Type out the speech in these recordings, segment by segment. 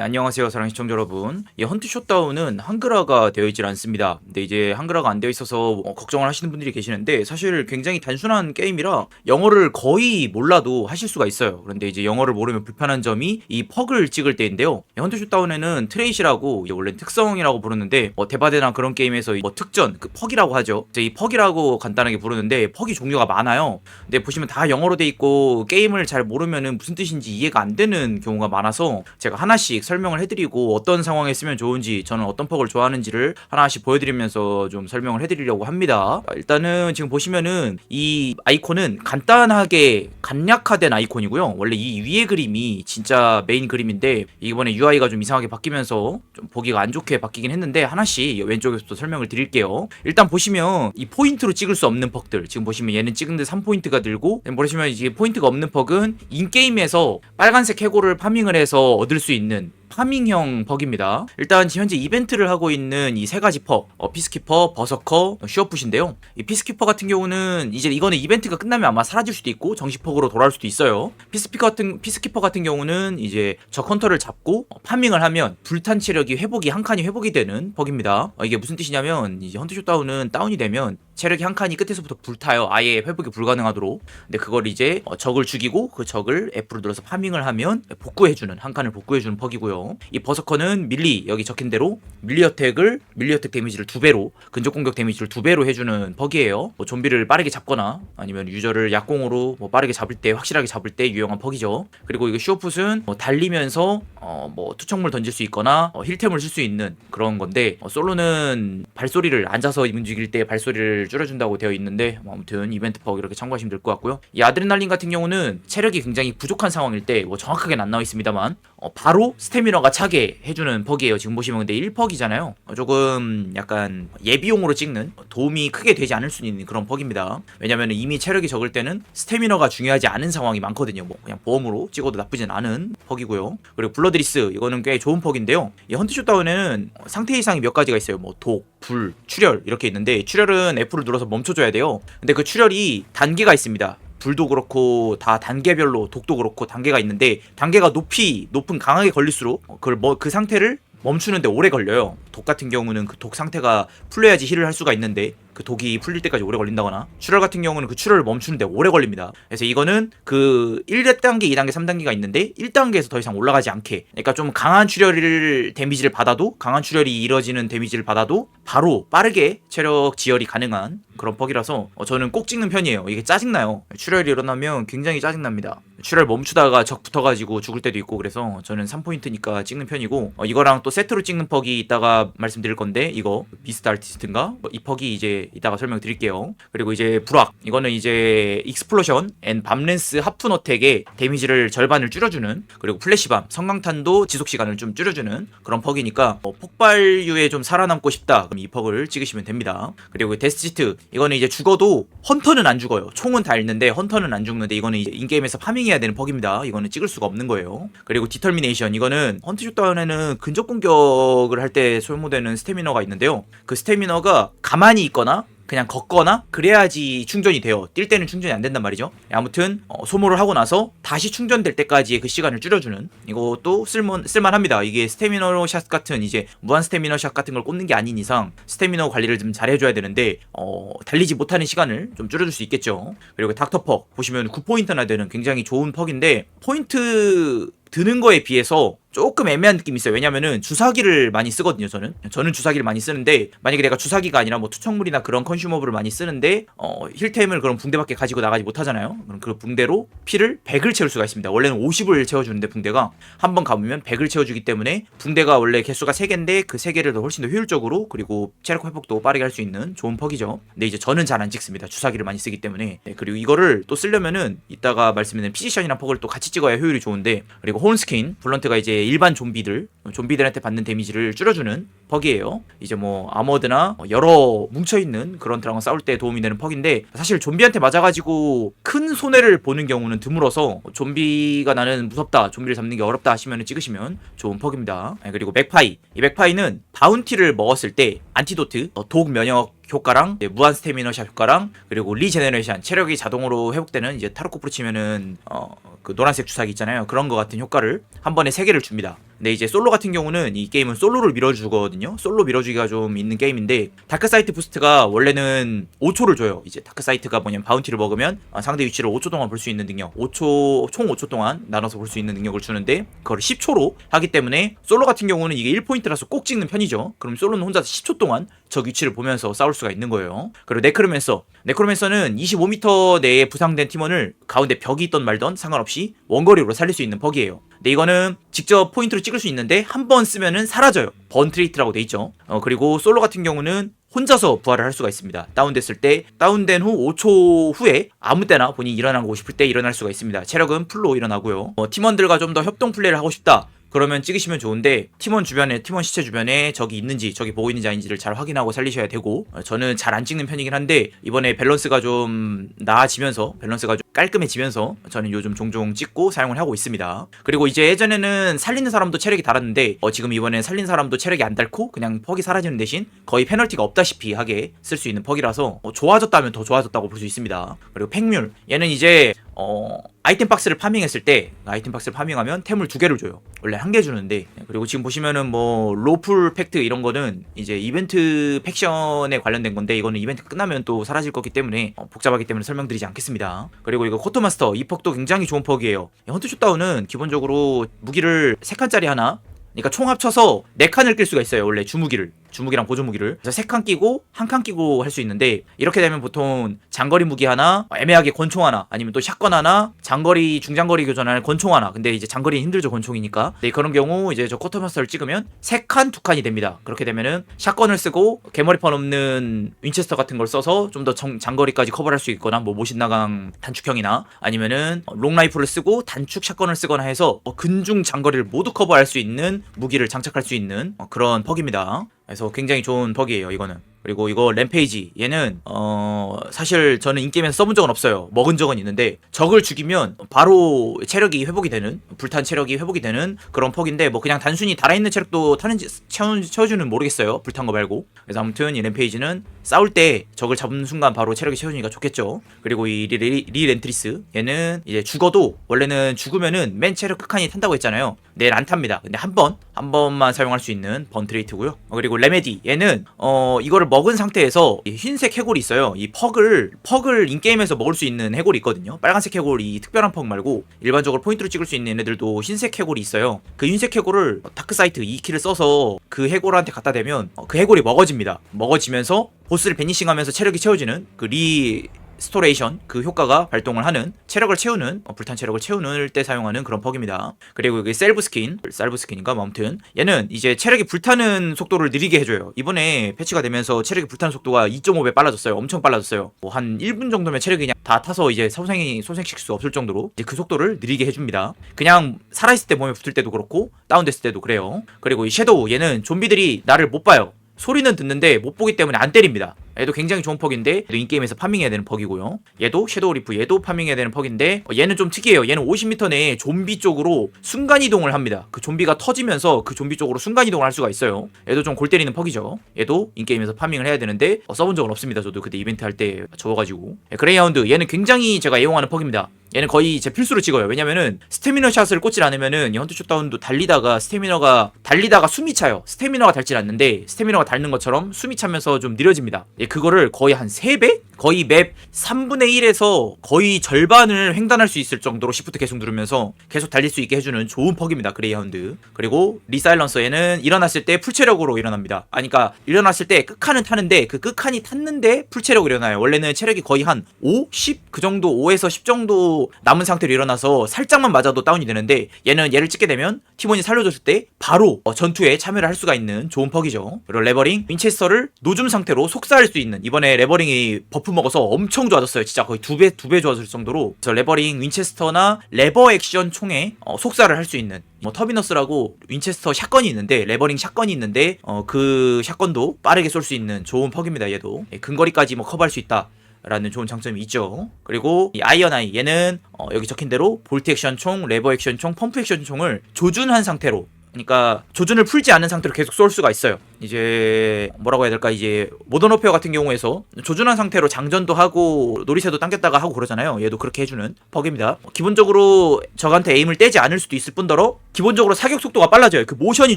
네, 안녕하세요 사랑 시청자 여러분. 이 헌트 숏다운은 한글화가 되어 있질 않습니다. 근데 이제 한글화가 안 되어 있어서 어, 걱정을 하시는 분들이 계시는데 사실 굉장히 단순한 게임이라 영어를 거의 몰라도 하실 수가 있어요. 그런데 이제 영어를 모르면 불편한 점이 이 퍽을 찍을 때인데요. 이 헌트 숏다운에는 트레이시라고 원래 특성이라고 부르는데 뭐 대바대나 그런 게임에서 뭐 특전 그 퍽이라고 하죠. 이제 이 퍽이라고 간단하게 부르는데 퍽이 종류가 많아요. 근데 보시면 다 영어로 돼 있고 게임을 잘 모르면은 무슨 뜻인지 이해가 안 되는 경우가 많아서 제가 하나씩 설명을 해드리고 어떤 상황에 쓰면 좋은지 저는 어떤 퍽을 좋아하는지를 하나씩 보여드리면서 좀 설명을 해드리려고 합니다. 일단은 지금 보시면은 이 아이콘은 간단하게 간략화된 아이콘이고요. 원래 이 위에 그림이 진짜 메인 그림인데 이번에 UI가 좀 이상하게 바뀌면서 좀 보기가 안 좋게 바뀌긴 했는데 하나씩 왼쪽에서도 설명을 드릴게요. 일단 보시면 이 포인트로 찍을 수 없는 퍽들 지금 보시면 얘는 찍은데 3포인트가 들고 보시면 이제 포인트가 없는 퍽은 인게임에서 빨간색 해골을 파밍을 해서 얻을 수 있는 파밍형 퍽입니다. 일단 현재 이벤트를 하고 있는 이 세 가지 퍽, 어, 피스키퍼, 버서커, 어, 슈어풋인데요. 이 피스키퍼 같은 경우는 이제 이거는 이벤트가 끝나면 아마 사라질 수도 있고 정식 퍽으로 돌아올 수도 있어요. 피스피커 같은 피스키퍼 같은 경우는 이제 적 헌터를 잡고 어, 파밍을 하면 불탄 체력이 회복이 한 칸이 회복이 되는 퍽입니다. 어, 이게 무슨 뜻이냐면 이제 헌트 숏다운은 다운이 되면 체력이 한 칸이 끝에서부터 불타요. 아예 회복이 불가능하도록. 근데 그걸 이제 어, 적을 죽이고 그 적을 F로 눌러서 파밍을 하면 복구해주는 한 칸을 복구해주는 퍽이고요. 이 버서커는 밀리 여기 적힌 대로 밀리 어택을 밀리 어택 데미지를 두 배로 근접 공격 데미지를 두 배로 해주는 퍽이에요. 뭐 좀비를 빠르게 잡거나 아니면 유저를 약공으로 뭐 빠르게 잡을 때 확실하게 잡을 때 유용한 퍽이죠. 그리고 이거 슈어풋은 뭐 달리면서 어 뭐 투척물 던질 수 있거나 어 힐템을 쓸 수 있는 그런 건데 어 솔로는 발소리를 앉아서 움직일 때 발소리를 줄여준다고 되어 있는데 뭐 아무튼 이벤트 퍽 이렇게 참고하시면 될 것 같고요. 이 아드레날린 같은 경우는 체력이 굉장히 부족한 상황일 때 뭐 정확하게는 안 나와 있습니다만 어 바로 스태미너가 차게 해주는 퍽이에요. 지금 보시면 근데 1퍽이잖아요. 어 조금 약간 예비용으로 찍는 도움이 크게 되지 않을 수 있는 그런 퍽입니다. 왜냐면 이미 체력이 적을 때는 스태미너가 중요하지 않은 상황이 많거든요. 뭐 그냥 보험으로 찍어도 나쁘진 않은 퍽이고요. 그리고 블러드리스 이거는 꽤 좋은 퍽인데요. 이 헌트 슛다운에는 상태 이상이 몇 가지가 있어요. 뭐 독, 불, 출혈 이렇게 있는데 출혈은 F를 눌러서 멈춰줘야 돼요. 근데 그 출혈이 단계가 있습니다. 불도 그렇고 다 단계별로 독도 그렇고 단계가 있는데 단계가 높이 높은 강하게 걸릴수록 그걸 뭐 그 상태를 멈추는데 오래 걸려요. 독 같은 경우는 그 독 상태가 풀려야지 힐을 할 수가 있는데 그 독이 풀릴 때까지 오래 걸린다거나 출혈 같은 경우는 그 출혈을 멈추는데 오래 걸립니다. 그래서 이거는 그 1단계, 2단계, 3단계가 있는데 1단계에서 더 이상 올라가지 않게 그러니까 좀 강한 출혈을 데미지를 받아도 강한 출혈이 이뤄지는 데미지를 받아도 바로 빠르게 체력 지혈이 가능한 그런 퍽이라서 어, 저는 꼭 찍는 편이에요. 이게 짜증나요. 출혈이 일어나면 굉장히 짜증납니다. 출혈 멈추다가 적 붙어가지고 죽을 때도 있고 그래서 저는 3포인트니까 찍는 편이고 어, 이거랑 또 세트로 찍는 퍽이 이따가 말씀드릴 건데 이거 비스트 아티스트인가? 이 퍽이 이제 이따가 설명드릴게요. 그리고 이제 불악 이거는 이제 익스플로션 앤 밤렌스 하프 어택의 데미지를 절반을 줄여주는 그리고 플래시밤 성광탄도 지속 시간을 좀 줄여주는 그런 퍽이니까 어, 폭발류에 좀 살아남고 싶다 그럼 이 퍽을 찍으시면 됩니다. 그리고 데스지트 이거는 이제 죽어도 헌터는 안 죽어요. 총은 다 잃는데 헌터는 안 죽는데 이거는 이제 인게임에서 파밍해야 되는 퍽입니다. 이거는 찍을 수가 없는 거예요. 그리고 디터미네이션 이거는 헌트 슛다운에는 근접 공격을 할 때 소모되는 스태미너가 있는데요. 그 스태미너가 가만히 있거나 그냥 걷거나 그래야지 충전이 돼요. 뛸 때는 충전이 안 된단 말이죠. 아무튼 어, 소모를 하고 나서 다시 충전될 때까지의 그 시간을 줄여주는 이것도 쓸만 쓸만합니다. 이게 스태미너 샷 같은 이제 무한 스태미너 샷 같은 걸 꽂는 게 아닌 이상 스태미너 관리를 좀 잘해줘야 되는데 어, 달리지 못하는 시간을 좀 줄여줄 수 있겠죠. 그리고 닥터퍽 보시면 9포인트나 되는 굉장히 좋은 퍽인데 포인트 드는 거에 비해서 조금 애매한 느낌이 있어요. 왜냐면은 주사기를 많이 쓰거든요, 저는. 저는 주사기를 많이 쓰는데, 만약에 내가 주사기가 아니라 뭐 투척물이나 그런 컨슈머블을 많이 쓰는데, 어, 힐템을 그런 붕대밖에 가지고 나가지 못하잖아요. 그럼 그 붕대로 피를 100을 채울 수가 있습니다. 원래는 50을 채워주는데, 붕대가. 한번 가보면 100을 채워주기 때문에, 붕대가 원래 개수가 3개인데, 그 3개를 더 훨씬 더 효율적으로, 그리고 체력 회복도 빠르게 할 수 있는 좋은 퍽이죠. 근데 이제 저는 잘 안 찍습니다. 주사기를 많이 쓰기 때문에. 네, 그리고 이거를 또 쓰려면은, 이따가 말씀드린 피지션이랑 퍽을 또 같이 찍어야 효율이 좋은데, 그리고 홈스킨, 블런트가 이제 일반 좀비들, 좀비들한테 받는 데미지를 줄여주는 퍽이에요. 이제 뭐 아머드나 여러 뭉쳐있는 그런 드랑과 싸울 때 도움이 되는 퍽인데 사실 좀비한테 맞아가지고 큰 손해를 보는 경우는 드물어서 좀비가 나는 무섭다, 좀비를 잡는 게 어렵다 하시면 찍으시면 좋은 퍽입니다. 네, 그리고 맥파이, 이 맥파이는 바운티를 먹었을 때 안티도트, 어, 독 면역 효과랑 무한 스태미너 샷 효과랑 그리고 리제네레이션 체력이 자동으로 회복되는 이제 타르코프로 치면은 어 그 노란색 주사기 있잖아요. 그런 거 같은 효과를 한 번에 세 개를 줍니다 근데 이제 솔로 같은 경우는 이 게임은 솔로를 밀어주거든요. 솔로 밀어주기가 좀 있는 게임인데 다크 사이트 부스트가 원래는 5초를 줘요. 이제 다크 사이트가 뭐냐면 바운티를 먹으면 아, 상대 위치를 5초 동안 볼 수 있는 능력, 5초 총 5초 동안 나눠서 볼 수 있는 능력을 주는데 그걸 10초로 하기 때문에 솔로 같은 경우는 이게 1포인트라서 꼭 찍는 편이죠. 그럼 솔로는 혼자서 10초 동안 적 위치를 보면서 싸울 수가 있는 거예요. 그리고 네크로맨서. 네크로맨서는 25m 내에 부상된 팀원을 가운데 벽이 있던 말던 상관없이 원거리로 살릴 수 있는 퍽이에요. 근데 이거는 직접 포인트로 찍을 수 있는데 한 번 쓰면은 사라져요. 번트레이트라고 돼 있죠. 어, 그리고 솔로 같은 경우는 혼자서 부활을 할 수가 있습니다. 다운됐을 때 다운된 후 5초 후에 아무 때나 본인이 일어나고 싶을 때 일어날 수가 있습니다. 체력은 풀로 일어나고요. 어, 팀원들과 좀 더 협동 플레이를 하고 싶다. 그러면 찍으시면 좋은데 팀원 주변에 팀원 시체 주변에 적이 있는지 적이 보고 있는지 아닌지를 잘 확인하고 살리셔야 되고 어, 저는 잘 안 찍는 편이긴 한데 이번에 밸런스가 좀 나아지면서 밸런스가 좀 깔끔해지면서 저는 요즘 종종 찍고 사용을 하고 있습니다. 그리고 이제 예전에는 살리는 사람도 체력이 달았는데 어, 지금 이번에 살린 사람도 체력이 안 닳고 그냥 퍽이 사라지는 대신 거의 페널티가 없다시피 하게 쓸 수 있는 퍽이라서 어, 좋아졌다면 더 좋아졌다고 볼 수 있습니다. 그리고 팽뮬 얘는 이제 어, 아이템 박스를 파밍했을 때 아이템 박스를 파밍하면 템을 두 개를 줘요. 원래 한 개 주는데 그리고 지금 보시면은 뭐 로플 팩트 이런 거는 이제 이벤트 팩션에 관련된 건데 이거는 이벤트 끝나면 또 사라질 거기 때문에 어, 복잡하기 때문에 설명드리지 않겠습니다. 그리고 이거 코토마스터 이 퍽도 굉장히 좋은 퍽이에요. 헌트 슛다운은 기본적으로 무기를 세 칸짜리 하나 그러니까 총 합쳐서 네 칸을 낄 수가 있어요. 원래 주무기를. 주무기랑 보조 무기를. 그래서 세 칸 끼고 한 칸 끼고 할 수 있는데 이렇게 되면 보통 장거리 무기 하나, 애매하게 권총 하나, 아니면 또 샷건 하나, 장거리 중장거리 교전할 권총 하나. 근데 이제 장거리 힘들죠 권총이니까. 네, 그런 경우 이제 저 쿼터마스터를 찍으면 세 칸, 두 칸이 됩니다. 그렇게 되면은 샷건을 쓰고 개머리판 없는 윈체스터 같은 걸 써서 좀 더 장거리까지 커버할 수 있거나 뭐 모신나강 단축형이나 아니면은 롱라이프를 쓰고 단축 샷건을 쓰거나 해서 어, 근중 장거리를 모두 커버할 수 있는 무기를 장착할 수 있는 어, 그런 퍽입니다. 그래서 굉장히 좋은 퍽이에요 이거는. 그리고 이거 램페이지. 얘는 어 사실 저는 인게임에서 써본 적은 없어요. 먹은 적은 있는데 적을 죽이면 바로 체력이 회복이 되는 불탄 체력이 회복이 되는 그런 퍽인데 뭐 그냥 단순히 달아있는 체력도 타는지 채워, 채워주는 모르겠어요 불탄 거 말고. 그래서 아무튼 이 램페이지는 싸울 때 적을 잡는 순간 바로 체력이 채워주니까 좋겠죠 그리고 이 리, 리, 리 렌트리스 얘는 이제 죽어도 원래는 죽으면은 맨 체력 끝칸이 탄다고 했잖아요 내일 안 탑니다 근데 한 번 한 번만 사용할 수 있는 번트레이트고요 어, 그리고 레메디 얘는 어 이거를 먹은 상태에서 이 흰색 해골이 있어요. 이 퍽을 퍽을 인게임에서 먹을 수 있는 해골이 있거든요. 빨간색 해골 이 특별한 퍽 말고 일반적으로 포인트로 찍을 수 있는 얘네들도 흰색 해골이 있어요. 그 흰색 해골을 다크사이트 2키를 써서 그 해골한테 갖다 대면 어, 그 해골이 먹어집니다. 먹어지면서 보스를 베니싱하면서 체력이 채워지는 그 리 스토레이션 그 효과가 발동을 하는 체력을 채우는 어, 불탄 체력을 채우는 때 사용하는 그런 퍽입니다. 그리고 여기 셀브 스킨, 셀브 스킨인가 뭐 아무튼 얘는 이제 체력이 불타는 속도를 느리게 해줘요. 이번에 패치가 되면서 체력이 불타는 속도가 2.5배 빨라졌어요. 엄청 빨라졌어요. 뭐 한 1분 정도면 체력이 그냥 다 타서 이제 소생이 소생시킬 수 없을 정도로 이제 그 속도를 느리게 해줍니다. 그냥 살아있을 때 몸에 붙을 때도 그렇고 다운됐을 때도 그래요. 그리고 이 섀도우 얘는 좀비들이 나를 못 봐요. 소리는 듣는데 못 보기 때문에 안 때립니다. 얘도 굉장히 좋은 퍽인데 얘도 인게임에서 파밍해야 되는 퍽이고요. 얘도 섀도우 리프 얘도 파밍해야 되는 퍽인데 어, 얘는 좀 특이해요. 얘는 50m 내에 좀비 쪽으로 순간 이동을 합니다. 그 좀비가 터지면서 그 좀비 쪽으로 순간 이동을 할 수가 있어요. 얘도 좀 골 때리는 퍽이죠. 얘도 인게임에서 파밍을 해야 되는데 어, 써본 적은 없습니다. 저도 그때 이벤트 할 때 적어가지고 예, 그레이하운드 얘는 굉장히 제가 애용하는 퍽입니다. 얘는 거의 제 필수로 찍어요. 왜냐면은 스태미너 샷을 꽂질 않으면은 이 헌트 슛다운도 달리다가 스태미너가 달리다가 숨이 차요. 스태미너가 닳질 않는데 스태미너가 닳는 것처럼 숨이 차면서 좀 느려집니다. 예, 그거를 거의 한 3배? 거의 맵 3분의 1에서 거의 절반을 횡단할 수 있을 정도로 시프트 계속 누르면서 계속 달릴 수 있게 해주는 좋은 퍽입니다. 그레이하운드. 그리고 리사일런서에는 일어났을 때 풀체력으로 일어납니다. 아니 그니까 일어났을 때 끝칸은 타는데 그 끝칸이 탔는데 풀체력으로 일어나요. 원래는 체력이 거의 한 5? 10? 그 정도 5에서 10 정도 남은 상태로 일어나서 살짝만 맞아도 다운이 되는데 얘는 얘를 찍게 되면 팀원이 살려줬을 때 바로 어, 전투에 참여를 할 수가 있는 좋은 퍽이죠. 그리고 레버링 윈체스터를 노즘 상태로 속사할 수 있는 이번에 레버링이 버프 먹어서 엄청 좋아졌어요. 진짜 거의 두 배 두 배 좋아질 정도로 저 레버링 윈체스터나 레버 액션 총에 어, 속사를 할 수 있는 뭐 터비너스라고 윈체스터 샷건이 있는데 레버링 샷건이 있는데 어, 그 샷건도 빠르게 쏠 수 있는 좋은 퍽입니다. 얘도 예, 근거리까지 뭐 커버할 수 있다. 라는 좋은 장점이 있죠. 그리고 이 아이언 아이 얘는 어, 여기 적힌 대로 볼트 액션 총, 레버 액션 총, 펌프 액션 총을 조준한 상태로 그러니까 조준을 풀지 않은 상태로 계속 쏠 수가 있어요. 이제 뭐라고 해야 될까 이제 모던 오페어 같은 경우에서 조준한 상태로 장전도 하고 노리새도 당겼다가 하고 그러잖아요. 얘도 그렇게 해주는 버그입니다. 기본적으로 적한테 에임을 떼지 않을 수도 있을 뿐더러 기본적으로 사격 속도가 빨라져요. 그 모션이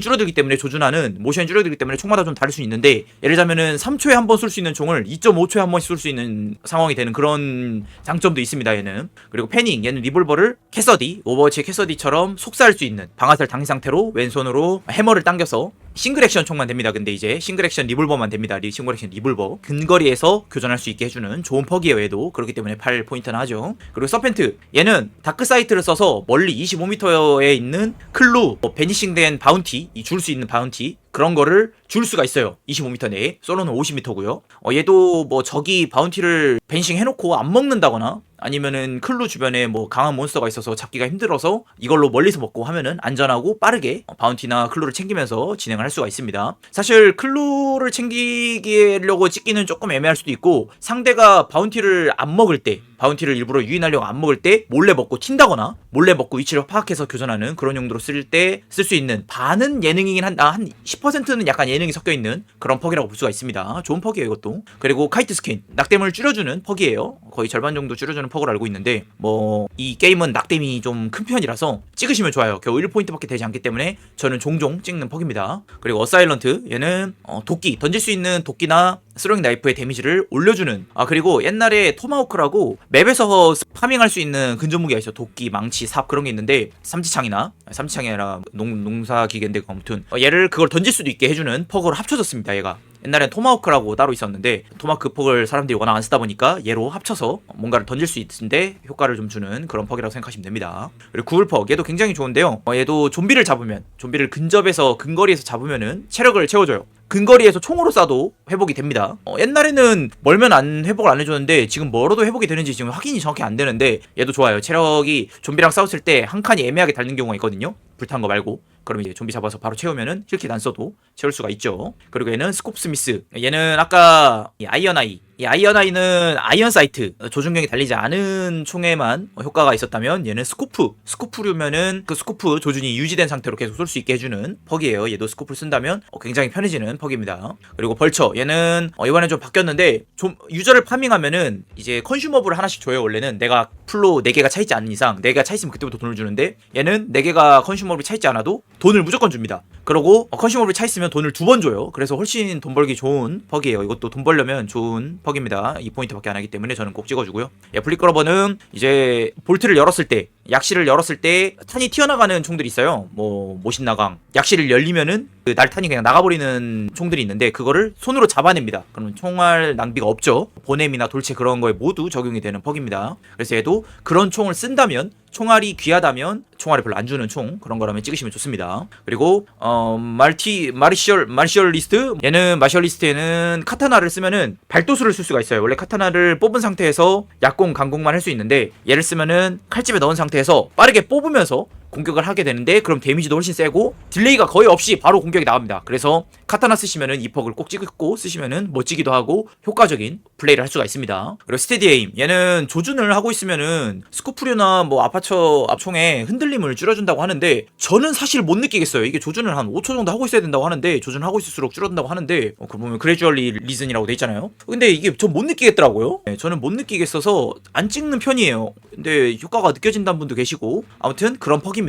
줄어들기 때문에 조준하는 모션이 줄어들기 때문에 총마다 좀 다를 수 있는데 예를 들자면은 3초에 한 번 쏠 수 있는 총을 2.5초에 한 번씩 쏠 수 있는 상황이 되는 그런 장점도 있습니다. 얘는 그리고 패닝 얘는 리볼버를 캐서디 오버워치의 캐서디처럼 속사할 수 있는 방아쇠를 당긴 상태로 왼 손으로 해머를 당겨서 싱글 액션 총만 됩니다. 근데 이제 싱글 액션 리볼버만 됩니다. 리 싱글 액션 리볼버 근거리에서 교전할 수 있게 해주는 좋은 퍽이에요. 얘도 그렇기 때문에 8 포인트나 하죠. 그리고 서펜트 얘는 다크 사이트를 써서 멀리 25m에 있는 클루 뭐 베니싱된 바운티 줄수 있는 바운티 그런 거를 줄 수가 있어요. 25m 내에. 솔로는 50m고요. 어, 얘도 뭐 적이 바운티를 벤싱 해놓고 안 먹는다거나 아니면은 클루 주변에 뭐 강한 몬스터가 있어서 잡기가 힘들어서 이걸로 멀리서 먹고 하면은 안전하고 빠르게 어, 바운티나 클루를 챙기면서 진행을 할 수가 있습니다. 사실 클루를 챙기려고 찍기는 조금 애매할 수도 있고 상대가 바운티를 안 먹을 때 바운티를 일부러 유인하려고 안 먹을 때 몰래 먹고 튄다거나 몰래 먹고 위치를 파악해서 교전하는 그런 용도로 쓸 때 쓸 수 있는 반은 예능이긴 한, 아, 한10% 는 약간 예능이 섞여 있는 그런 퍽이라고 볼 수가 있습니다. 좋은 퍽이에요, 이것도. 그리고 카이트 스킨, 낙뎀을 줄여주는 퍽이에요. 거의 절반 정도 줄여주는 퍽을 알고 있는데, 뭐, 이 게임은 낙뎀이 좀 큰 편이라서 찍으시면 좋아요. 겨우 1포인트밖에 되지 않기 때문에 저는 종종 찍는 퍽입니다. 그리고 어사일런트, 얘는 어, 도끼, 던질 수 있는 도끼나 스로잉 나이프의 데미지를 올려주는 아 그리고 옛날에 토마호크라고 맵에서 파밍할 수 있는 근접 무기가 있어 도끼, 망치, 삽 그런 게 있는데 삼지창이나 삼지창이 아니라 농, 농사 기계인데 아무튼 어, 얘를 그걸 던질 수도 있게 해주는 퍽으로 합쳐졌습니다 얘가 옛날엔 토마호크라고 따로 있었는데 토마호크 퍽을 사람들이 워낙 안 쓰다 보니까 얘로 합쳐서 뭔가를 던질 수 있는데 효과를 좀 주는 그런 퍽이라고 생각하시면 됩니다. 그리고 구울퍽 얘도 굉장히 좋은데요. 어, 얘도 좀비를 잡으면 좀비를 근접에서 근거리에서 잡으면은 체력을 채워줘요. 근거리에서 총으로 쏴도 회복이 됩니다. 어, 옛날에는 멀면 안 회복을 안 해줬는데 지금 멀어도 회복이 되는지 지금 확인이 정확히 안 되는데 얘도 좋아요. 체력이 좀비랑 싸웠을 때 한 칸이 애매하게 닳는 경우가 있거든요. 불탄 거 말고. 그럼 이제 좀비 잡아서 바로 채우면은 힐킷 안 써도 채울 수가 있죠. 그리고 얘는 스콥 스미스. 얘는 아까 이 아이언 아이. 이 아이언 아이는 아이언 사이트 조준경이 달리지 않은 총에만 효과가 있었다면 얘는 스코프. 스코프류면은 그 스코프 조준이 유지된 상태로 계속 쏠 수 있게 해주는 퍽이에요. 얘도 스코프를 쓴다면 어, 굉장히 편해지는 퍽입니다. 그리고 벌처. 얘는 어, 이번에 좀 바뀌었는데 좀 유저를 파밍하면은 이제 컨슈머블을 하나씩 줘요. 원래는 내가 풀로 4개가 차있지 않은 이상 4개가 차있으면 그때부터 돈을 주는데 얘는 4개가 컨슈머블이 차있지 않아도 돈을 무조건 줍니다. 그리고 어, 컨슈머블이 차있으면 돈을 두 번 줘요. 그래서 훨씬 돈 벌기 좋은 퍽이에요. 이것도 돈 벌려면 좋은 퍽입니다. 2포인트밖에 안 하기 때문에 저는 꼭 찍어주고요. 예, 블리커러버는 이제 볼트를 열었을 때 약실을 열었을 때 탄이 튀어나가는 총들이 있어요. 뭐 모신나강 약실을 열리면은 그 날탄이 그냥 나가버리는 총들이 있는데 그거를 손으로 잡아냅니다. 그러면 총알 낭비가 없죠. 보냄이나 돌체 그런 거에 모두 적용이 되는 퍽입니다. 그래서 얘도 그런 총을 쓴다면 총알이 귀하다면 총알을 별로 안 주는 총 그런 거라면 찍으시면 좋습니다. 그리고 어 말티 마르셜 마르셜 리스트 얘는 마셜 리스트에는 카타나를 쓰면은 발도수를 쓸 수가 있어요. 원래 카타나를 뽑은 상태에서 약공 강공만 할 수 있는데 얘를 쓰면은 칼집에 넣은 상태에서 빠르게 뽑으면서 공격을 하게 되는데 그럼 데미지도 훨씬 세고 딜레이가 거의 없이 바로 공격이 나갑니다. 그래서 카타나 쓰시면은 이 퍽을 꼭 찍고 쓰시면은 멋지기도 하고 효과적인 플레이를 할 수가 있습니다. 그리고 스테디 에임 얘는 조준을 하고 있으면은 스코프류나 뭐 아파처 앞총에 흔들림을 줄여준다고 하는데 저는 사실 못 느끼겠어요. 이게 조준을 한 5초 정도 하고 있어야 된다고 하는데 조준을 하고 있을수록 줄어든다고 하는데 어, 그 보면 그레주얼리 리즌이라고 돼 있잖아요. 근데 이게 전 못 느끼겠더라고요. 네, 저는 못 느끼겠어서 안 찍는 편이에요. 근데 효과가 느껴진다는 분도 계시고 아무튼 그런 퍽입니다.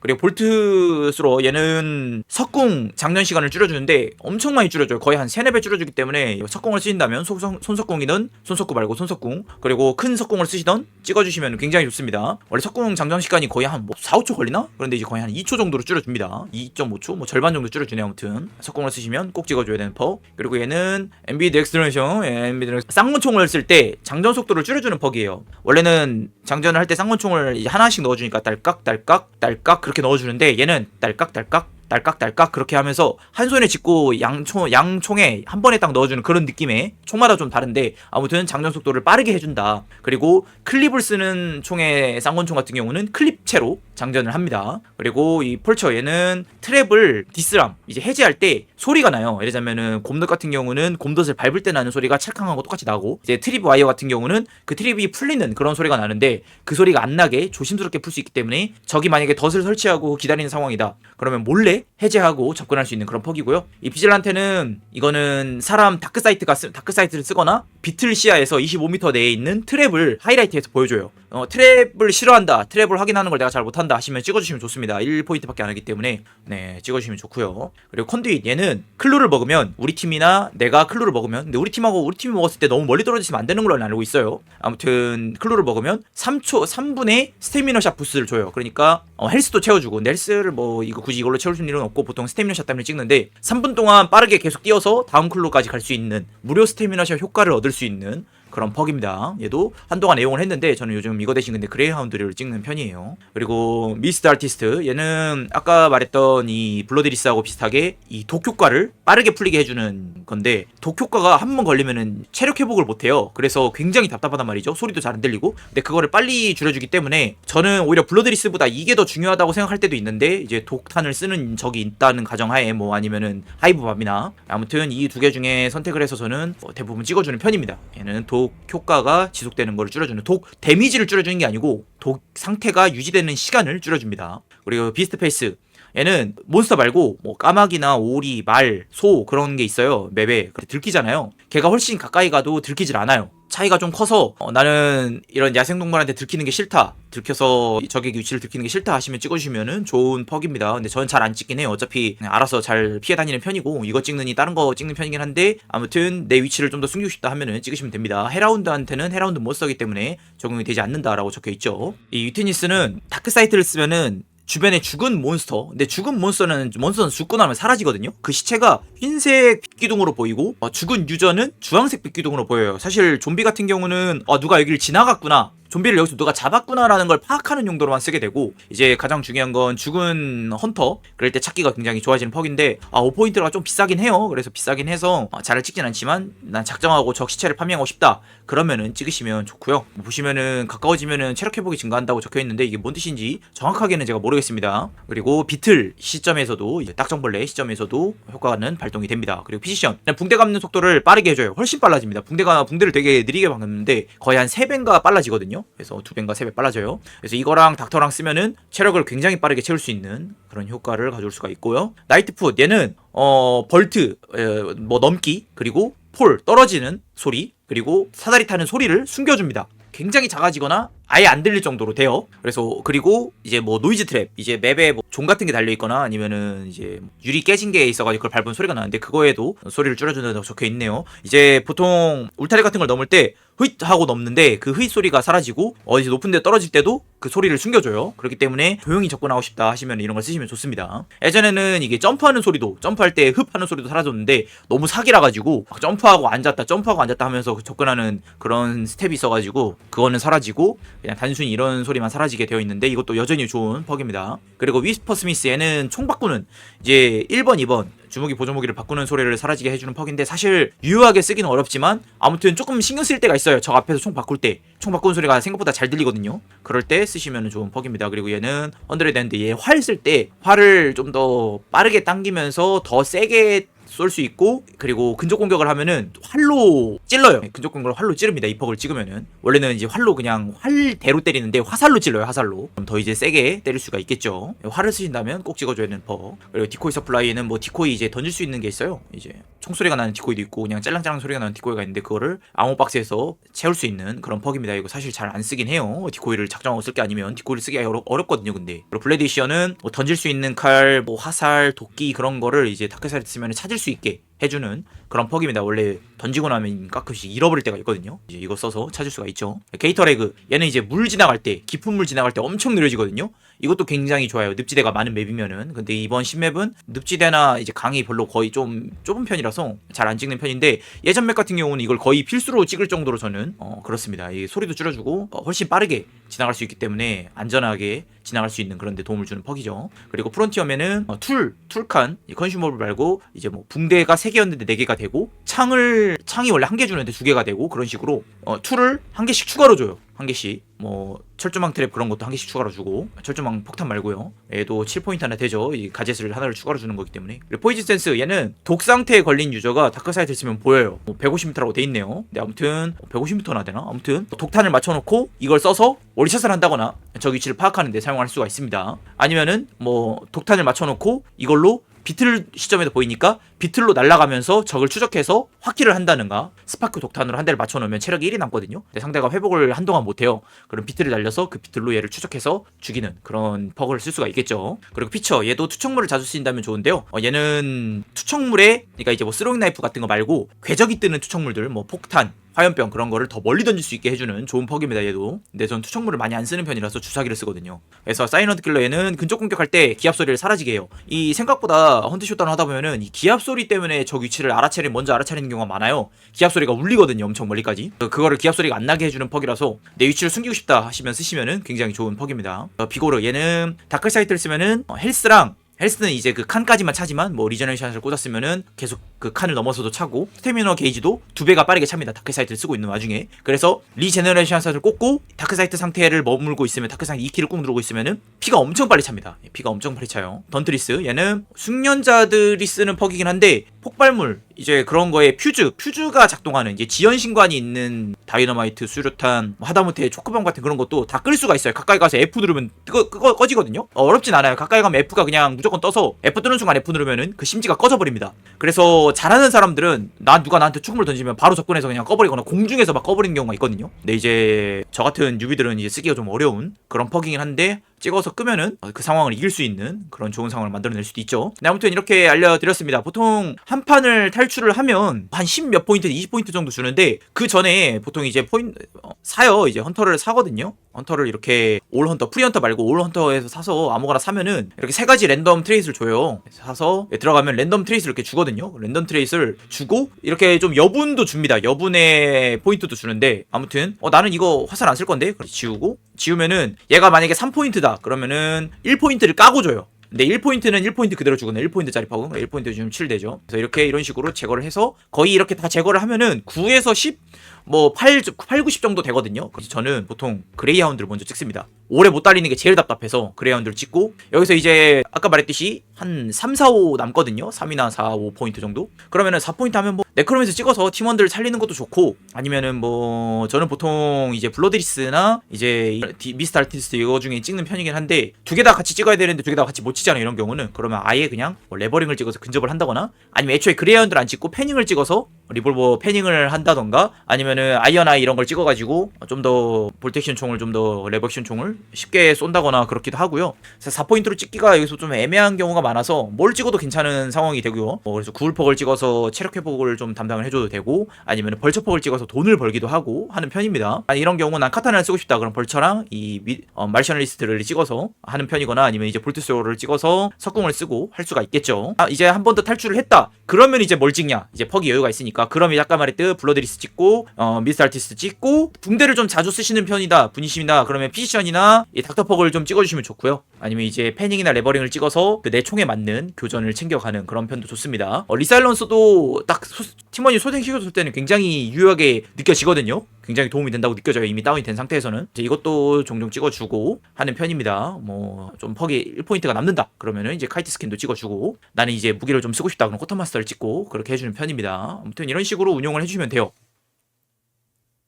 그리고 볼트스로 얘는 석궁 장전 시간을 줄여주는데 엄청 많이 줄여줘요. 거의 한 3, 4배 줄여주기 때문에 석궁을 쓰신다면 손, 손석궁이든 손석궁 말고 손석궁 그리고 큰 석궁을 쓰시던 찍어주시면 굉장히 좋습니다. 원래 석궁 장전 시간이 거의 한 뭐 4, 5초 걸리나? 그런데 이제 거의 한 2초 정도로 줄여줍니다. 2.5초? 뭐 절반 정도 줄여주네요. 아무튼 석궁을 쓰시면 꼭 찍어줘야 되는 퍽 그리고 얘는 MB 덱스트레이션 예, MB 덱스 쌍문총을 쓸 때 장전 속도를 줄여주는 퍽이에요. 원래는 장전을 할 때 쌍문총을 하나씩 넣어주니까 딸깍 딸깍 딸깍 그렇게 넣어주는데 얘는 딸깍 딸깍 딸깍딸깍 그렇게 하면서 한 손에 짚고 양총 양총에 한 번에 딱 넣어주는 그런 느낌의 총마다 좀 다른데 아무튼 장전 속도를 빠르게 해준다. 그리고 클립을 쓰는 총의 쌍권총 같은 경우는 클립체로 장전을 합니다. 그리고 이 폴처 얘는 트랩을 디스람 이제 해제할 때 소리가 나요. 예를 들자면은 곰덧 같은 경우는 곰덧을 밟을 때 나는 소리가 찰캉하고 똑같이 나고 이제 트립 와이어 같은 경우는 그 트립이 풀리는 그런 소리가 나는데 그 소리가 안 나게 조심스럽게 풀 수 있기 때문에 적이 만약에 덫을 설치하고 기다리는 상황이다. 그러면 몰래 해제하고 접근할 수 있는 그런 퍽이고요. 이 비질란테는 이거는 사람 다크 사이트가 쓰, 다크 사이트를 쓰거나 비틀 시야에서 25m 내에 있는 트랩을 하이라이트해서 보여줘요. 어, 트랩을 싫어한다. 트랩을 확인하는 걸 내가 잘 못한다 하시면 찍어주시면 좋습니다. 1포인트밖에 안 하기 때문에 네 찍어주시면 좋고요. 그리고 컨듀잇 얘는 클루를 먹으면 우리 팀이나 내가 클루를 먹으면 근데 우리 팀하고 우리 팀이 먹었을 때 너무 멀리 떨어지시면 안 되는 걸로 알고 있어요. 아무튼 클루를 먹으면 3초 3분의 스태미너 샷 부스를 줘요. 그러니까 어, 헬스도 채워주고 헬스를 뭐 이거 굳이 이걸로 채울 수 일은 없고 보통 스태미너 샷 때문에 찍는데 3분 동안 빠르게 계속 뛰어서 다음 클루까지 갈 수 있는 무료 스태미너 샷 효과를 얻을 수 있는 그런 퍽입니다. 얘도 한동안 애용을 했는데 저는 요즘 이거 대신 근데 그레이하운드를 찍는 편이에요. 그리고 미스트 아티스트 얘는 아까 말했던 이 블러드리스하고 비슷하게 이 독 효과를 빠르게 풀리게 해주는 건데 독 효과가 한 번 걸리면은 체력 회복을 못해요. 그래서 굉장히 답답하단 말이죠. 소리도 잘 안 들리고 근데 그거를 빨리 줄여주기 때문에 저는 오히려 블러드리스보다 이게 더 중요하다고 생각할 때도 있는데 이제 독탄을 쓰는 적이 있다는 가정하에 뭐 아니면은 하이브밥이나 아무튼 이 두 개 중에 선택을 해서 저는 뭐 대부분 찍어주는 편입니다. 얘는 독 효과가 지속되는 걸 줄여주는 독 데미지를 줄여주는 게 아니고 독 상태가 유지되는 시간을 줄여줍니다. 그리고 비스트 페이스 얘는 몬스터 말고 뭐 까마귀나 오리, 말, 소 그런 게 있어요 맵에 들키잖아요. 걔가 훨씬 가까이 가도 들키질 않아요. 차이가 좀 커서 어, 나는 이런 야생동물한테 들키는 게 싫다. 들켜서 적의 위치를 들키는 게 싫다 하시면 찍어주시면은 좋은 퍽입니다. 근데 저는 잘 안 찍긴 해요. 어차피 알아서 잘 피해 다니는 편이고 이거 찍느니 다른 거 찍는 편이긴 한데 아무튼 내 위치를 좀 더 숨기고 싶다 하면은 찍으시면 됩니다. 헤라운드한테는 헤라운드 몬스터기 때문에 적용이 되지 않는다라고 적혀 있죠. 이 유티니스는 다크 사이트를 쓰면은 주변에 죽은 몬스터. 근데 죽은 몬스터는 몬스터는 죽고 나면 사라지거든요. 그 시체가 흰색 빛기둥으로 보이고 어, 죽은 유저는 주황색 빛기둥으로 보여요. 사실 좀비 같은 경우는 어, 누가 여기를 지나갔구나. 좀비를 여기서 누가 잡았구나라는 걸 파악하는 용도로만 쓰게 되고 이제 가장 중요한 건 죽은 헌터 그럴 때 찾기가 굉장히 좋아지는 퍽인데 아 5포인트가 좀 비싸긴 해요. 그래서 비싸긴 해서 아, 잘 찍진 않지만 난 작정하고 적 시체를 파밍하고 싶다. 그러면은 찍으시면 좋고요. 뭐 보시면은 가까워지면은 체력 회복이 증가한다고 적혀 있는데 이게 뭔 뜻인지 정확하게는 제가 모르겠습니다. 그리고 비틀 시점에서도 딱정벌레 시점에서도 효과는 발동이 됩니다. 그리고 피지션. 붕대 감는 속도를 빠르게 해줘요. 훨씬 빨라집니다. 붕대가 붕대를 되게 느리게 감는데 거의 한 3배인가 빨라지거든요 그래서 2배인가 3배 빨라져요. 그래서 이거랑 닥터랑 쓰면은 체력을 굉장히 빠르게 채울 수 있는 그런 효과를 가져올 수가 있고요. 나이트풋 얘는 어 벌트 에, 뭐 넘기 그리고 폴 떨어지는 소리 그리고 사다리 타는 소리를 숨겨줍니다. 굉장히 작아지거나 아예 안 들릴 정도로 돼요. 그래서 그리고 이제 뭐 노이즈 트랩 이제 맵에 뭐 종 같은 게 달려 있거나 아니면은 이제 유리 깨진 게 있어가지고 그걸 밟으면 소리가 나는데 그거에도 소리를 줄여준다고 적혀 있네요. 이제 보통 울타리 같은 걸 넘을 때 흐잇 하고 넘는데 그 흐잇 소리가 사라지고 어디서 높은 데 떨어질 때도 그 소리를 숨겨줘요. 그렇기 때문에 조용히 접근하고 싶다 하시면 이런 걸 쓰시면 좋습니다. 예전에는 이게 점프하는 소리도 점프할 때 흡 하는 소리도 사라졌는데 너무 사기라 가지고 막 점프하고 앉았다 점프하고 앉았다 하면서 접근하는 그런 스텝이 있어가지고 그거는 사라지고 그냥 단순히 이런 소리만 사라지게 되어 있는데 이것도 여전히 좋은 퍽입니다. 그리고 위스퍼 스미스 얘는 총 바꾸는 이제 1번, 2번 주무기 보조무기를 바꾸는 소리를 사라지게 해주는 퍽인데 사실 유효하게 쓰기는 어렵지만 아무튼 조금 신경 쓸 때가 있어요. 적 앞에서 총 바꿀 때 총 바꾸는 소리가 생각보다 잘 들리거든요. 그럴 때 쓰시면 좋은 퍽입니다. 그리고 얘는 언더레드 핸드 얘활 쓸 때 활을 좀 더 빠르게 당기면서 더 세게 쏠 수 있고 그리고 근접 공격을 하면은 활로 찔러요. 근접 공격을 활로 찌릅니다. 이 퍽을 찍으면은 원래는 이제 활로 그냥 활대로 때리는데 화살로 찔러요. 화살로 그럼 더 이제 세게 때릴 수가 있겠죠. 활을 쓰신다면 꼭 찍어줘야 되는 퍽. 그리고 디코이 서플라이는 뭐 디코이 이제 던질 수 있는 게 있어요. 이제 총소리가 나는 디코이도 있고 그냥 짤랑짤랑 소리가 나는 디코이가 있는데 그거를 암호 박스에서 채울 수 있는 그런 퍽입니다. 이거 사실 잘 안 쓰긴 해요. 디코이를 작정하고 쓸 게 아니면 디코이를 쓰기 어렵, 어렵거든요. 근데 블레디시언은 뭐 던질 수 있는 칼, 뭐 화살, 도끼 그런 거를 이제 다크사이트 쓰면 찾을 수 있게 해주는 그런 퍽입니다. 원래 던지고 나면 가끔씩 잃어버릴 때가 있거든요. 이제 이거 써서 찾을 수가 있죠. 게이터레그 얘는 이제 물 지나갈 때 깊은 물 지나갈 때 엄청 느려지거든요. 이것도 굉장히 좋아요. 늪지대가 많은 맵이면은 근데 이번 신맵은 늪지대나 이제 강이 별로 거의 좀 좁은 편이라서 잘 안 찍는 편인데 예전 맵 같은 경우는 이걸 거의 필수로 찍을 정도로 저는 어 그렇습니다. 이 소리도 줄여주고 어, 훨씬 빠르게 지나갈 수 있기 때문에 안전하게 지나갈 수 있는 그런 데 도움을 주는 퍽이죠. 그리고 프론티어맨은 어, 툴, 툴칸, 이 컨슈머블 말고 이제 뭐 붕대가 3개였는데 4개가 되고 창을 창이 원래 한 개 주는데 두 개가 되고 그런 식으로 어, 툴을 한 개씩 추가로 줘요. 한 개씩 뭐 철조망 트랩 그런 것도 한 개씩 추가로 주고 철조망 폭탄 말고요. 얘도 7포인트 하나 되죠. 이 가젯을 하나를 추가로 주는 거기 때문에 그리고 포이즌 센스 얘는 독 상태에 걸린 유저가 다크 사이드 쓰면 보여요. 뭐 150m라고 돼 있네요. 근데 아무튼 150m나 되나? 아무튼 독탄을 맞춰 놓고 이걸 써서 원리샷을 한다거나 적 위치를 파악하는 데 사용할 수가 있습니다. 아니면은 뭐 독탄을 맞춰 놓고 이걸로 비틀 시점에도 보이니까 비틀로 날아가면서 적을 추적해서 확킬을 한다는가? 스파크 독탄으로 한 대를 맞춰놓으면 체력이 1이 남거든요. 근데 상대가 회복을 한동안 못해요. 그럼 비틀을 날려서 그 비틀로 얘를 추적해서 죽이는 그런 버그를 쓸 수가 있겠죠. 그리고 피처 얘도 투척물을 자주 쓰인다면 좋은데요. 어, 얘는 투척물에 그러니까 이제 뭐 스로잉 나이프 같은 거 말고 궤적이 뜨는 투척물들 뭐 폭탄 화염병 그런 거를 더 멀리 던질 수 있게 해주는 좋은 퍽입니다 얘도. 근데 전 투척물을 많이 안 쓰는 편이라서 주사기를 쓰거든요. 그래서 사이런트 킬러 얘는 근접 공격할 때 기압 소리를 사라지게 해요. 이 생각보다 헌트 숏다운 하다 보면은 이 기압 소리 때문에 적 위치를 알아차리 먼저 알아차리는 경우가 많아요. 기압 소리가 울리거든요 엄청 멀리까지. 그- 그거를 기압 소리가 안 나게 해주는 퍽이라서 내 위치를 숨기고 싶다 하시면 쓰시면은 굉장히 좋은 퍽입니다. 어, 비고르 얘는 다크 사이트를 쓰면은 어, 헬스랑 헬스는 이제 그 칸까지만 차지만 뭐 리저네이션을 꽂았으면은 계속 그 칸을 넘어서도 차고 스태미너 게이지도 두 배가 빠르게 찹니다. 다크 사이트를 쓰고 있는 와중에. 그래서 리제너레이션 샷을 꽂고 다크 사이트 상태를 머물고 있으면 다크 사이트 2키를 꾹 누르고 있으면은 피가 엄청 빨리 찹니다. 예, 피가 엄청 빨리 차요. 던트리스. 얘는 숙련자들이 쓰는 퍽이긴 한데 폭발물 이제 그런 거에 퓨즈 퓨즈가 작동하는 이제 지연 신관이 있는 다이너마이트 수류탄 뭐 하다못해 초크bom 같은 그런 것도 다 끌 수가 있어요. 가까이 가서 F 누르면 뜨거, 끄 꺼지거든요. 어, 어렵진 않아요. 가까이 가면 F가 그냥 무조건 떠서 F 뜨는 순간 F 누르면은 그 심지가 꺼져버립니다. 그래서 잘하는 사람들은 나 누가 나한테 축물 던지면 바로 접근해서 그냥 꺼버리거나 공중에서 막 꺼버리는 경우가 있거든요. 근데 이제 저 같은 뉴비들은 이제 쓰기가 좀 어려운 그런 퍽이긴 한데 찍어서 끄면은 그 상황을 이길 수 있는 그런 좋은 상황을 만들어낼 수도 있죠. 네, 아무튼 이렇게 알려드렸습니다. 보통 한 판을 탈출을 하면 한 10 몇 포인트, 20포인트 정도 주는데 그 전에 보통 이제 포인트 어, 사요. 이제 헌터를 사거든요. 헌터를 이렇게 올 헌터, 프리 헌터 말고 올 헌터에서 사서 아무거나 사면은 이렇게 세 가지 랜덤 트레이스를 줘요. 사서 들어가면 랜덤 트레이스를 이렇게 주거든요. 랜덤 트레이스를 주고 이렇게 좀 여분도 줍니다. 여분의 포인트도 주는데 아무튼 어 나는 이거 화살 안 쓸 건데 그래서 지우고 지우면은 얘가 만약에 3포인트다 그러면은 1포인트를 까고 줘요. 근데 1포인트는 1포인트 그대로 주거든요. 1포인트짜리 파고 1포인트 주면 7 되죠. 그래서 이렇게 이런 식으로 제거를 해서 거의 이렇게 다 제거를 하면은 9에서 10, 뭐 8, 8 90 정도 되거든요. 그래서 저는 보통 그레이하운드를 먼저 찍습니다. 오래 못 달리는 게 제일 답답해서 그레이하운드를 찍고 여기서 이제 아까 말했듯이 한 3, 4, 5 남거든요. 3이나 4, 5포인트 정도. 그러면은 4포인트 하면 뭐 네크로맨스 찍어서 팀원들 살리는 것도 좋고 아니면은 뭐 저는 보통 이제 블러드리스나 이제 미스터 아티스트 이거 중에 찍는 편이긴 한데 두 개 다 같이 찍어야 되는데 두 개 다 같이 못 찍잖아요 이런 경우는 그러면 아예 그냥 뭐 레버링을 찍어서 근접을 한다거나 아니면 애초에 그레이하운드를 안 찍고 패닝을 찍어서 리볼버 패닝을 한다던가 아니면은 아이언 아이 이런 걸 찍어가지고 좀 더 볼텍션 총을 좀 더 레버션 총을 쉽게 쏜다거나 그렇기도 하고요. 그래서 4포인트로 찍기가 여기서 좀 애매한 경우가 많아서 뭘 찍어도 괜찮은 상황이 되고요. 뭐 그래서 구울퍽을 찍어서 체력 회복을 좀 담당을 해줘도 되고 아니면 벌처퍽을 찍어서 돈을 벌기도 하고 하는 편입니다. 아니, 이런 경우 난 카타나를 쓰고 싶다 그럼 벌처랑 이 미, 어, 말셔널리스트를 찍어서 하는 편이거나 아니면 이제 볼트스로를 찍어서 석궁을 쓰고 할 수가 있겠죠. 아, 이제 한 번 더 탈출을 했다. 그러면 이제 뭘 찍냐? 이제 퍽이 여유가 있으니까 그러면 아까 말했듯 블러드리스 찍고 어, 미스터 아티스트 찍고 붕대를 좀 자주 쓰시는 편이다. 분이십니다. 그러면 피지션이나 이 닥터퍽을 좀 찍어주시면 좋고요. 아니면 이제 패닝이나 레버링을 찍어서 그 내 총에 맞는 교전을 챙겨가는 그런 편도 좋습니다. 어, 리사일런스도 딱 소- 팀원이 소생시켜줬을 때는 굉장히 유효하게 느껴지거든요. 굉장히 도움이 된다고 느껴져요. 이미 다운이 된 상태에서는 이제 이것도 종종 찍어주고 하는 편입니다. 뭐 좀 퍽이 1포인트가 남는다. 그러면은 이제 카이트 스킨도 찍어주고 나는 이제 무기를 좀 쓰고 싶다. 그럼 코터마스터를 찍고 그렇게 해주는 편입니다. 아무튼 이런 식으로 운용을 해주시면 돼요.